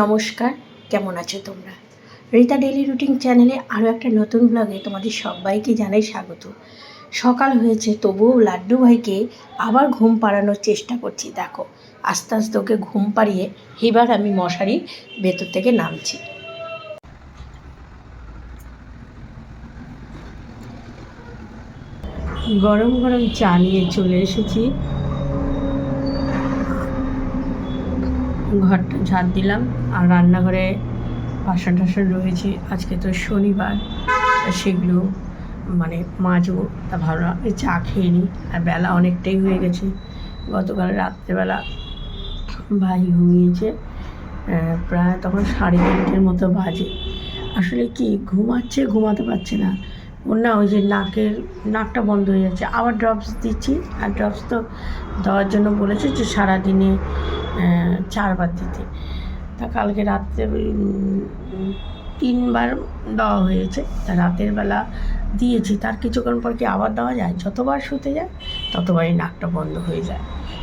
নমস্কার, কেমন আছো তোমরা? রীতা ডেলি রুটিন চ্যানেলে আরও একটা নতুন ব্লগে তোমাদের সবাইকে জানাই স্বাগত। সকাল হয়েছে, তবুও লাড্ডু ভাইকে আবার ঘুম পাড়ানোর চেষ্টা করছি। দেখো, আস্তে আস্তে ওকে ঘুম পাড়িয়ে এবার আমি মশারি ভেতর থেকে নামছি। গরম গরম চা নিয়ে চলে এসেছি। ঘরটা ঝাড় দিলাম আর রান্নাঘরে বাসন টাসন রয়েছে। আজকে তো শনিবার সেগুলো মানে মাজবো তা ভাবলাম চা খেয়ে নিই। আর বেলা অনেকটাই হয়ে গেছে। গতকাল রাত্রেবেলা ভাই ঘুমিয়েছে প্রায় তখন সাড়ে তিনটের মতো বাজে। আসলে কি ঘুমাচ্ছে, ঘুমাতে পারছে না। ওর না ওই যে নাকের, নাকটা বন্ধ হয়ে যাচ্ছে। আবার ড্রপস দিচ্ছি। আর ড্রপস তো দেওয়ার জন্য বলেছে যে সারাদিনে আহ, চারবার দিতে। তা কালকে রাত্রে তিনবার দেওয়া হয়েছে। তা রাতের বেলা দিয়েছি। তার কিছুক্ষণ পর কি আবার দেওয়া যায়? যতবার শুতে যায় ততবারই নাকটা বন্ধ হয়ে যায়।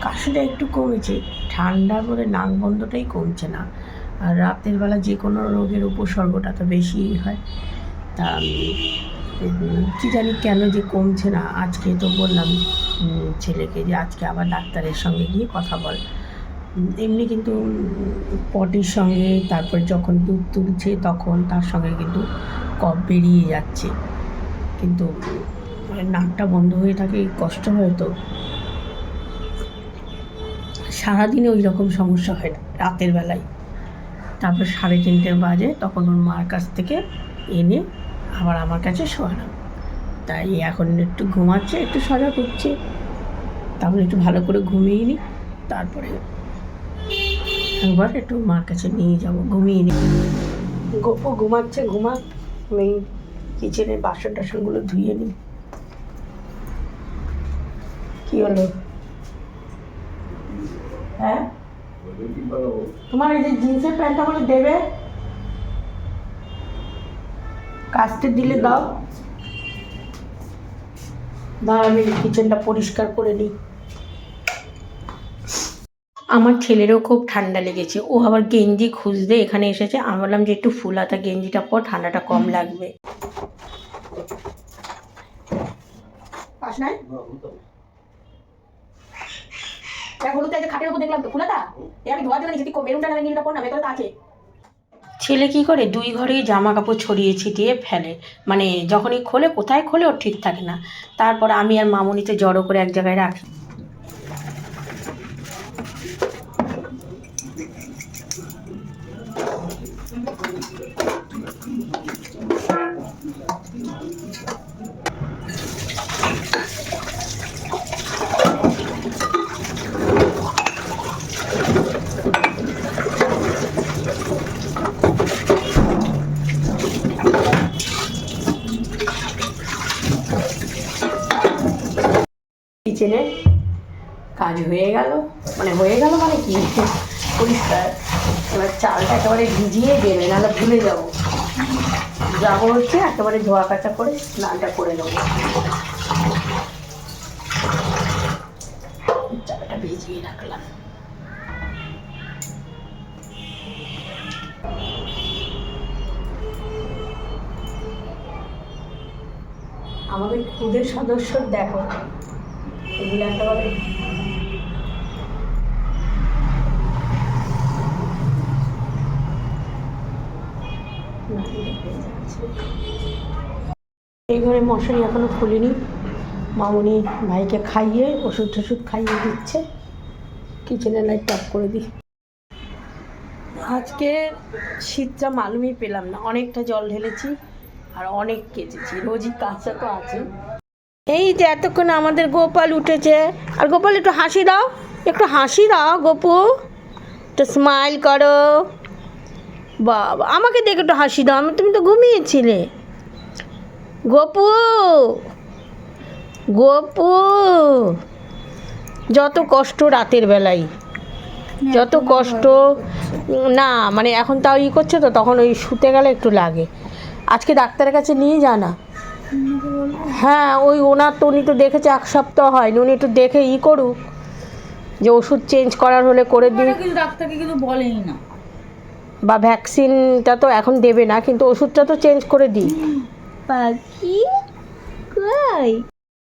কাশিটা একটু কমেছে। ঠান্ডার পরে নাক বন্ধটাই কমছে না। আর রাতের বেলা যে কোনো রোগের উপসর্গটা তো বেশিই হয়। তা কী জানি কেন যে কমছে না। আজকে তো বললাম ছেলেকে যে আজকে আবার ডাক্তারের সঙ্গে গিয়ে কথা বল। এমনি কিন্তু পটির সঙ্গে, তারপর যখন দুধ তুলছে তখন তার সঙ্গে কিন্তু কফ বেরিয়ে যাচ্ছে। কিন্তু নাকটা বন্ধ হয়ে থাকে, কষ্ট হয় তো। সারাদিনে ওই রকম সমস্যা হয় না, রাতের বেলায়। তারপর সাড়ে তিনটের বাজে, তখন ওর মার কাছ থেকে এনে আবার আমার কাছে শোয়ালাম। তাই এখন একটু ঘুমাচ্ছে, একটু সজাগ হচ্ছে। তাহলে একটু ভালো করে ঘুমিয়ে নিই তারপরে একবার একটু মার কাছে নিয়ে যাব, ঘুমিয়ে নিই গোপো ঘুমাচ্ছে, ঘুমা। আমি কিচেনের বাসন টাসনগুলো ধুয়ে নিই কী হলো? হ্যাঁ? তোমার এই যে জিন্সের প্যান্টটা আমাকে দেবে? কাচতে দিলে দাও। দাও আমি কিচেনটা পরিষ্কার করে নিই আমার ছেলেরও খুব ঠান্ডা লেগেছে। ও আবার গেঞ্জি খুঁজতে এখানে এসেছে। আমি বললাম যে একটু ফুল হাতা গেঞ্জিটা পর ঠান্ডাটা কম লাগবে। পাস নাই? হলুদ খাটের উপর দেখলাম তো ফুলাতা? আমি ধোয়ার জন্য নিচে তুই মেরুনটা না নীলটা পর না ভেতরে তো আছে। ছেলে কি করে? দুই ঘরেই জামা কাপড় ছড়িয়ে ছিটিয়ে ফেলে। মানে যখনই খোলে কোথায় খোলে ওর ঠিক থাকে না। তারপর আমি আর মামুনিতে জড়ো করে এক জায়গায় রাখি। কিচেনে কাজ হয়ে গেল মানে হয়ে গেল মানে কি পরিষ্কার। এবার চালটা একেবারে ভিজিয়ে দেবে নাহলে ভুলে যাব। যাব হচ্ছে একেবারে ধোয়া কাচা করে স্নানটা করে নেব। চালটা ভিজিয়ে রাখলাম। আমাদের খুদের সদস্য দেখো, এগুলো একেবারে এই ঘরে মশারি এখনও খুলিনি। মামুনি ভাইকে খাইয়ে, ওষুধ টষুধ খাইয়ে দিচ্ছে। কিচেনে লাইট অফ করে দিই। আজকে শীতটা মালুমই পেলাম না। অনেকটা জল ঢেলেছি আর অনেক কেচেছি। রোজই কাঁচা তো আছে। এই যে এতক্ষণ আমাদের গোপাল উঠেছে। আর গোপাল, একটু হাসি দাও। একটু হাসি দাও গোপু। একটু স্মাইল করো। বাবা আমাকে দেখে একটু হাসি দাও আমি তুমি তো ঘুমিয়েছিলে। গোপু! গোপু! যত কষ্ট রাতের বেলায় যত কষ্ট না মানে এখন তাও ই করছে তো তখন ওই শুতে গেলে একটু লাগে। আজকে ডাক্তারের কাছে নিয়ে যা না। হ্যাঁ ওই ওনার তো উনি তো দেখেছে এক সপ্তাহ হয়নি উনি একটু দেখে ই করুক। যে ওষুধ চেঞ্জ করার হলে করে দিই। ডাক্তারকে কিন্তু বলেই না। বা ভ্যাকসিনটা তো এখন দেবে না কিন্তু ওষুধটা তো চেঞ্জ করে দিই। পাখি? কই?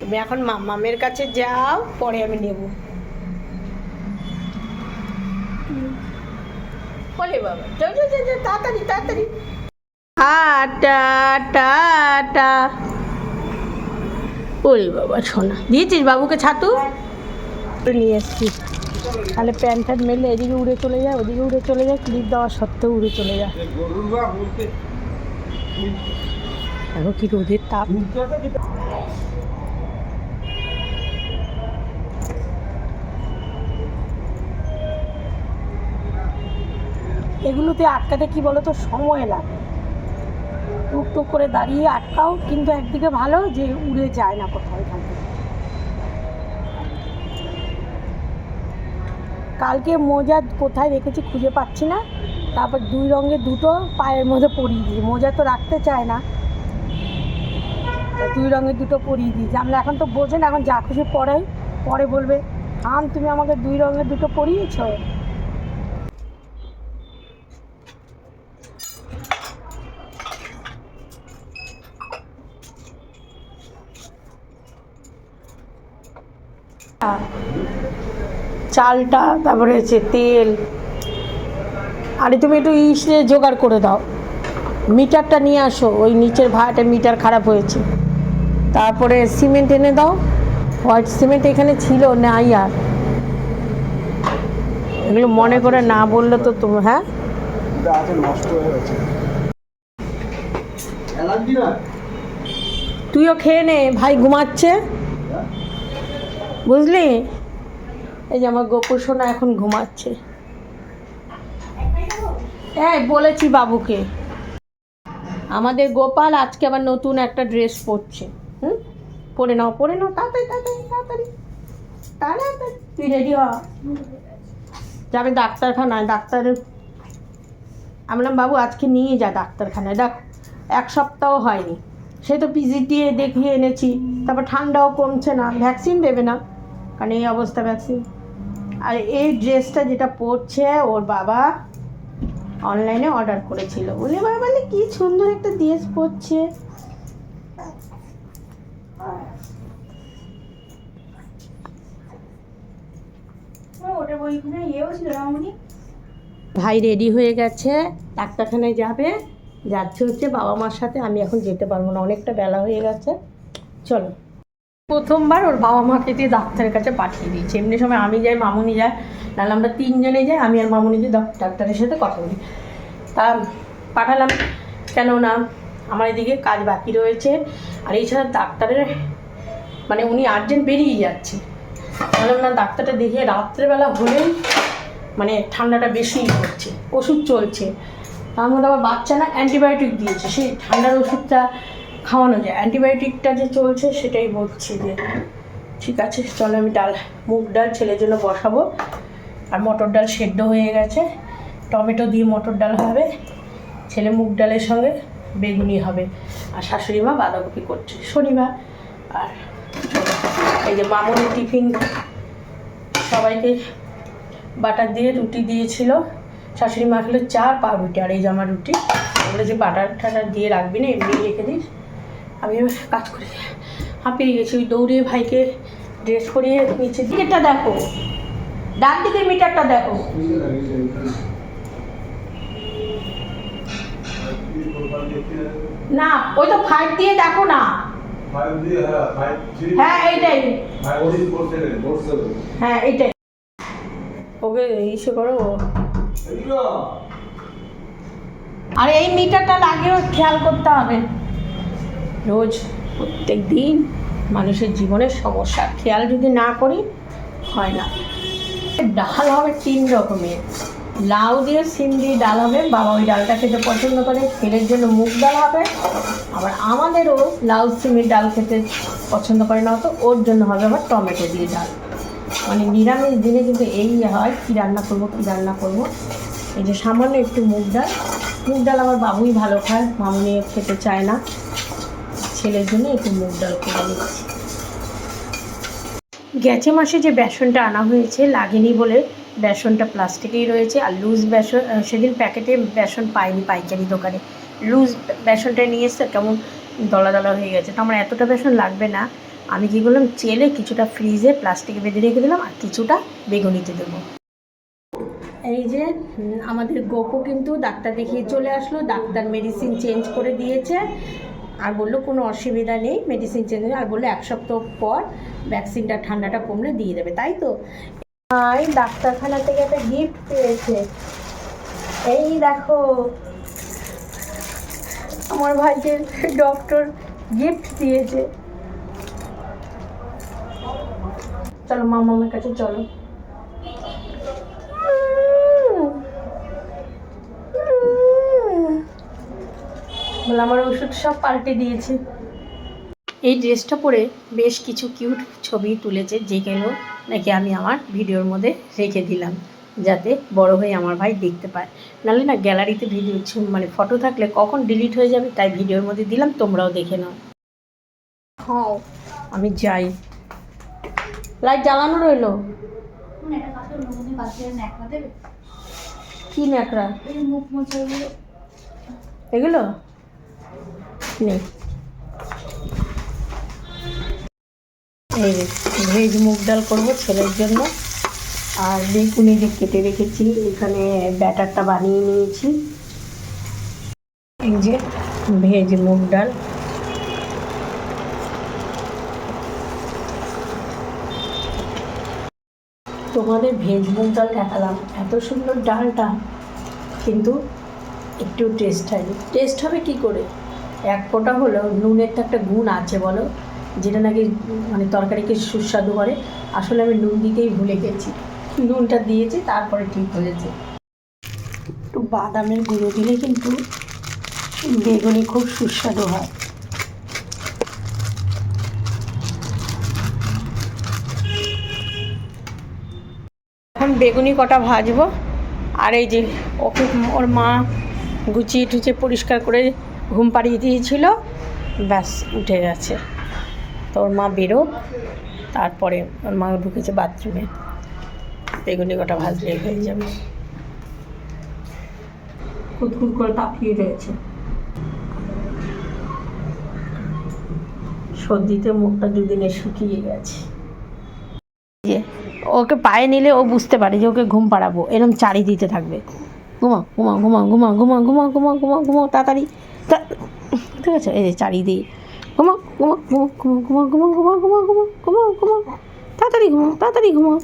তুমি এখন মামামের কাছে যাও পরে আমি নেব। বলে বাবা যাও যাও যাও, তাড়াতাড়ি তাড়াতাড়ি। আটা টাটা ওরে বাবা সোনা দিয়েছিস বাবুকে ছাতু? নিয়ে এসছি। তাহলে প্যান ট্যান্ট মেলে এদিকে উড়ে চলে যায় ওদিকে উড়ে চলে যায় ক্লিপ দেওয়া সত্ত্বেও উড়ে চলে যায় দেখো কি রোদের তাপ। এগুলোতে আটকাতে কি বলো তো সময় লাগে। টুক টুক করে দাঁড়িয়ে আটকাও, কিন্তু একদিকে ভালো যে উড়ে যায় না কোথাও এখান থেকে কালকে মোজা কোথায় রেখেছি খুঁজে পাচ্ছি না। তারপর দুই রঙের দুটো পায়ের মধ্যে পরিয়ে দিয়েছি। মোজা তো রাখতে চায় না। দুই রঙের দুটো পরিয়ে দিয়েছি। আমরা এখন তো বোঝেন এখন যা খুশি পরে পরে বলবে আম তুমি আমাকে দুই রঙের দুটো পরিয়েছো? চালটা, তারপরে হচ্ছে তেল। আরে তুমি একটু ইসে জোগাড় করে দাও। মিটারটা নিয়ে আসো, ওই নিচের ভাড়াটা মিটার খারাপ হয়েছে। তারপরে সিমেন্ট এনে দাও। হোয়াইট সিমেন্ট এখানে ছিল, নাই আর। এগুলো মনে করে না বললে তো তুমি হ্যাঁ? তুইও খেয়ে নে, ভাই ঘুমাচ্ছে। বুঝলি? এই যে আমার গোপুর সোনা এখন ঘুমাচ্ছে। হ্যাঁ বলেছি বাবুকে। আমাদের গোপাল আজকে আবার নতুন একটা ড্রেস পরছে। হুম? পরে নাও পরে নাও, তাড়াতাড়ি তাড়াতাড়ি তাড়াতাড়ি। তাড়াতাড়ি। তুই রেডি হ? যাবে ডাক্তারখানায়, ডাক্তার আমি বললাম, বাবু, আজকে নিয়ে যা ডাক্তারখানায়। দেখ, এক সপ্তাহ হয়নি। সে তো পিজি দিয়ে দেখিয়ে এনেছি। তারপর ঠান্ডাও কমছে না। ভ্যাকসিন দেবে না? কারণ এই অবস্থা ভ্যাকসিন আর এই ড্রেসটা যেটা পরছে ওর বাবা অনলাইনে অর্ডার করেছিল। বলে, বাবা বলে কি সুন্দর একটা ড্রেস পরছে। ভাই রেডি হয়ে গেছে, ডাক্তারখানায় যাবে। যাচ্ছে হচ্ছে বাবা মার সাথে। আমি এখন যেতে পারব না, অনেকটা বেলা হয়ে গেছে। চলো। প্রথমবার ওর বাবা মাকে দিয়ে ডাক্তারের কাছে পাঠিয়ে দিয়েছি। এমনি সময় আমি যাই, মামুনি যায়, নাহলে আমরা তিনজনে যাই, আমি আর মামুনি যে ডাক্তারের সাথে কথা বলি। তা পাঠালাম, কেননা আমার এদিকে কাজ বাকি রয়েছে, আর এছাড়া ডাক্তারের মানে উনি আর্জেন্ট বেরিয়ে যাচ্ছে। বললাম না, ডাক্তারটা দেখে রাত্রেবেলা হলেই মানে ঠান্ডাটা বেশি হচ্ছে ওষুধ চলছে। তার মধ্যে আবার বাচ্চা না অ্যান্টিবায়োটিক দিয়েছে, সেই ঠান্ডার ওষুধটা খাওয়ানো যায়। অ্যান্টিবায়োটিকটা যে চলছে সেটাই বলছি যে, ঠিক আছে, চলো আমি ডাল, মুগ ডাল ছেলের জন্য বসাবো। আর মটর ডাল সেদ্ধ হয়ে গেছে। টমেটো দিয়ে মটর ডাল হবে। ছেলে মুগ ডালের সঙ্গে বেগুনি হবে। আর শাশুড়ি মা বাঁধাকপি করছে। শনিবার। আর এই যে মামুনি টিফিন, সবাইকে বাটার দিয়ে রুটি দিয়েছিল। শাশুড়ি মা খেলো চার পা রুটি আর এই আমার রুটি। বলে যে বাটার টাটার দিয়ে রাখবি না এমনি রেখে দিস। আমি কাজ করি। হাঁপিয়ে গেছি ওই দৌড়ে ভাইকে ড্রেস করিয়ে নিচে দিকেরটা দেখো। ডান দিকের মিটারটা দেখো। না ওই তো ফাইভ দিয়ে দেখো না। হ্যাঁ এইটাই। হ্যাঁ এইটাই। ওকে ইসে করো। আর এই মিটারটা লাগিয়েও খেয়াল করতে হবে। রোজ প্রত্যেক দিন মানুষের জীবনের সমস্যা। খেয়াল যদি না করি, হয় না। ডাল হবে তিন রকমের। লাউ দিয়ে সিম দিয়ে ডাল হবে। বাবা ওই ডালটা খেতে পছন্দ করে ছেলের জন্য মুগ ডাল হবে। আবার আমাদেরও লাউ সিমের ডাল খেতে পছন্দ করে না, তো ওর জন্য হবে আবার টমেটো দিয়ে ডাল। মানে নিরামিষ দিনে কিন্তু এই হয়, কী রান্না করব, কী রান্না করব। এই যে সামান্য একটু মুগ ডাল। মুগ ডাল আমার বাবুই ভালো খায় মামুনি খেতে চায় না। ছেলের জন্য একটু মুগ ডাল করে নিচ্ছি গেছে মাসে যে বেসনটা আনা হয়েছে, লাগেনি বলে বেসনটা প্লাস্টিকেই রয়েছে। আর লুজ বেসন সেদিন প্যাকেটে বেসন পাইনি পাইকারি দোকানে। লুজ বেসনটা নিয়ে এসছে কেমন দলা দলা হয়ে গেছে। তো আমার এতটা বেসন লাগবে না। আমি কী করলাম, চেলে কিছুটা ফ্রিজে প্লাস্টিকে বেঁধে রেখে দিলাম আর কিছুটা বেগুনিতে দেবো। এই যে আমাদের গোপু কিন্তু ডাক্তার দেখিয়ে চলে আসলো। ডাক্তার মেডিসিন চেঞ্জ করে দিয়েছে। আর বলল, কোনো অসুবিধা নেই মেডিসিন চেঞ্জ আর বলল, এক সপ্তাহ পর ভ্যাকসিনটা ঠান্ডাটা কমলে দিয়ে দেবে। তাই তো? ভাই ডাক্তারখানা থেকে একটা গিফট পেয়েছে। এই দেখো, আমার ভাইকে ডক্টর গিফট দিয়েছে। চলো, মামার কাছে চলো। বলে আমার ওষুধ সব পাল্টে দিয়েছে। এই ড্রেসটা পরে বেশ কিছু কিউট ছবি তুলেছে যেগুলো নাকি আমি আমার ভিডিওর মধ্যে রেখে দিলাম যাতে বড় হয়ে আমার ভাই দেখতে পায়। নাহলে না গ্যালারিতে ভিডিও মানে ফটো থাকলে কখন ডিলিট হয়ে যাবে তাই ভিডিওর মধ্যে দিলাম তোমরাও দেখে নাও। হ্যাঁ আমি যাই। লাইট জ্বালানো রইল? কি ন্যাকড়া? এই মুখ মোছাগুলো। এগুলো? নেই। এই ভেজ মুগ ডাল করব ছেলের জন্য। আর বেগুনি যে কেটে রেখেছি। এখানে ব্যাটারটা বানিয়ে নিয়েছি। এই যে ভেজ মুগ ডাল। তোমাদের ভেজ মুগ ডাল দেখালাম। এত সুন্দর ডালটা, কিন্তু একটু টেস্ট হয়নি। টেস্ট হবে কি করে? এক ফোঁটা হলো নুনের তো একটা গুণ আছে বলো, যেটা নাকি মানে তরকারিকে সুস্বাদু করে। আসলে আমি নুন দিতেই ভুলে গেছি। নুনটা দিয়েছি, তারপরে ঠিক হয়েছে একটু বাদামের গুঁড়ো দিলে কিন্তু বেগুনি খুব সুস্বাদু হয়। এখন বেগুনি কটা ভাজবো, আর এই যে ওকে ওর মা গুছিয়ে টুচিয়ে পরিষ্কার করে ঘুম পাড়িয়ে দিয়েছিল ব্যাস উঠে গেছে। তো ওর মা বেরোক তারপরে ওর মা ঢুকেছে বাথরুমে বেগুনি কটা ভাজলেই হয়ে যাবে। কুতকুত করে তাপিয়ে রয়েছে। সর্দিতে মুখটা দুদিনে শুকিয়ে গেছে। ওকে পায়ে নিলে ও বুঝতে পারে যে ওকে ঘুম পাড়াবো এরকম চারি দিতে থাকবে। ঘুমাও ঘুমাও ঘুমাও ঘুমাও ঘুমাও ঘুমাও ঘুমাও ঘুমাও ঘুমাও তাড়াতাড়ি। তা- ঠিক আছে এই যে চারি দিই ঘুমাও ঘুমাও ঘুমাও ঘুমাও ঘুমাও ঘুমাও ঘুমাও ঘুমাও ঘুমাও ঘুমাও ঘুমাও তাড়াতাড়ি ঘুমাও তাড়াতাড়ি ঘুমাও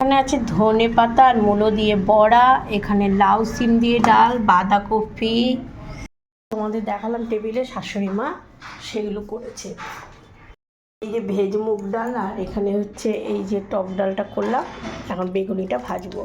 এখানে আছে ধনে পাতা আর মূলো দিয়ে বড়া এখানে লাউ সিম দিয়ে ডাল বাঁধাকপি তোমাদের দেখালাম টেবিলে শাশুড়ি মা সেগুলো করেছে এই যে ভেজ মুগ ডাল আর এখানে হচ্ছে এই যে টক ডালটা করলাম এখন বেগুনিটা ভাজবো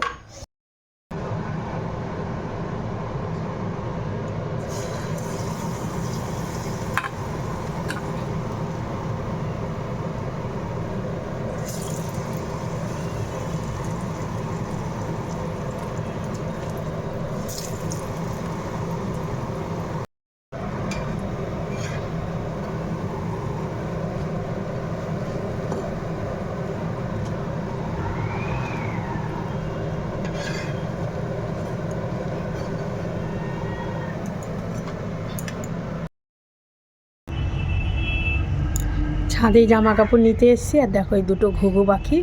ছাদে জামা কাপড় নিতে এসেছি, আর দেখো এই দুটো ঘুঘু পাখি।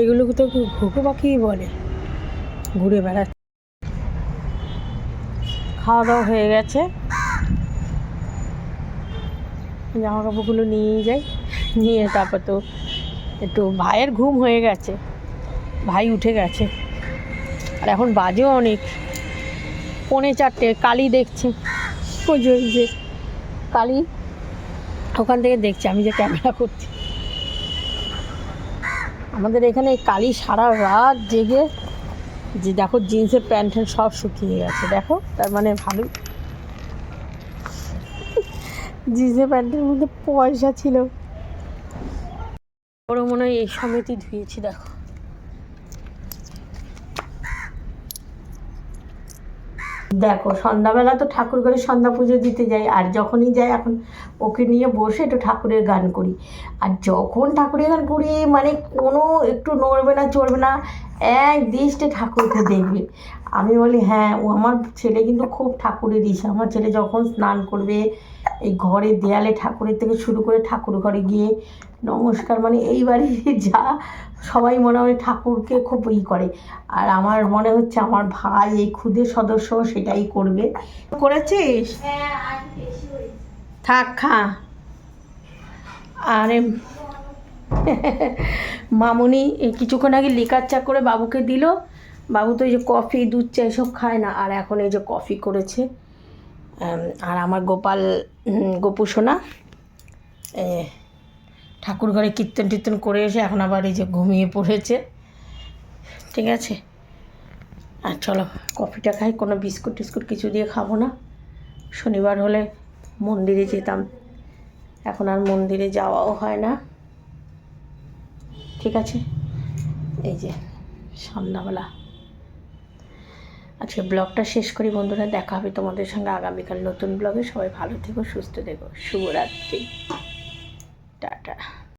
এগুলোকে তো ঘুঘু পাখিই বলে। ঘুরে বেড়াচ্ছে। খাওয়া দাওয়া হয়ে গেছে। জামা কাপড়গুলো নিয়েই যাই। নিয়ে তারপর তো একটু ভাইয়ের ঘুম হয়ে গেছে। ভাই উঠে গেছে। আর এখন বাজেও অনেক। পৌনে চারটে। কালি দেখছে। যে কালি ওখান থেকে দেখছি, আমি যে ক্যামেরা করছি। আমাদের এখানে কালি সারা রাত জেগে যে দেখো জিন্সের প্যান্ট সব শুকিয়ে গেছে, দেখো? তার মানে ভালোই। জিন্সের প্যান্টের মধ্যে পয়সা ছিল। ওরও মনে হয় এই সমেতই ধুয়েছি, দেখো। দেখো, সন্ধ্যাবেলা তো ঠাকুর ঘরে সন্ধ্যা পুজো দিতে যাই, আর যখনই যাই এখন ওকে নিয়ে বসে একটু ঠাকুরের গান করি। আর যখন ঠাকুরের গান করি মানে কোনো একটু নড়বে না, চড়বে না, এক দৃষ্টে ঠাকুরকে দেখবে। আমি বলি হ্যাঁ ও আমার ছেলে কিন্তু খুব ঠাকুরের ইচ্ছা। আমার ছেলে যখন স্নান করবে এই ঘরে দেয়ালে ঠাকুরের থেকে শুরু করে ঠাকুর ঘরে গিয়ে নমস্কার মানে এই বাড়ির যা সবাই মনে হয় ঠাকুরকে খুব ই করে। আর আমার মনে হচ্ছে আমার ভাই এই ক্ষুদে সদস্য সেটাই করবে। করেছিস? হ্যাঁ থাক খা। আরে মামুনি এই কিছুক্ষণ আগে লিকার চা করে বাবুকে দিল। বাবু তো এই যে কফি দুধ চা এসব খায় না। আর এখন এই যে কফি করেছে। আর আমার গোপাল গোপু সোনা ঠাকুর ঘরে কীর্তন টীর্তন করে এসে এখন আবার এই যে ঘুমিয়ে পড়েছে। ঠিক আছে? আর চলো, কফিটা খাই, কোনো বিস্কুট টিস্কুট কিছু দিয়ে খাব না। শনিবার হলে মন্দিরে যেতাম, এখন আর মন্দিরে যাওয়াও হয় না। ঠিক আছে? এই যে, সন্ধ্যাবেলা। আজকে ব্লগটা শেষ করি বন্ধুরা, দেখা হবে তোমাদের সঙ্গে আগামীকাল নতুন ব্লগে। সবাই ভালো থেকো, সুস্থ থেকো। শুভরাত্রি। টাটা।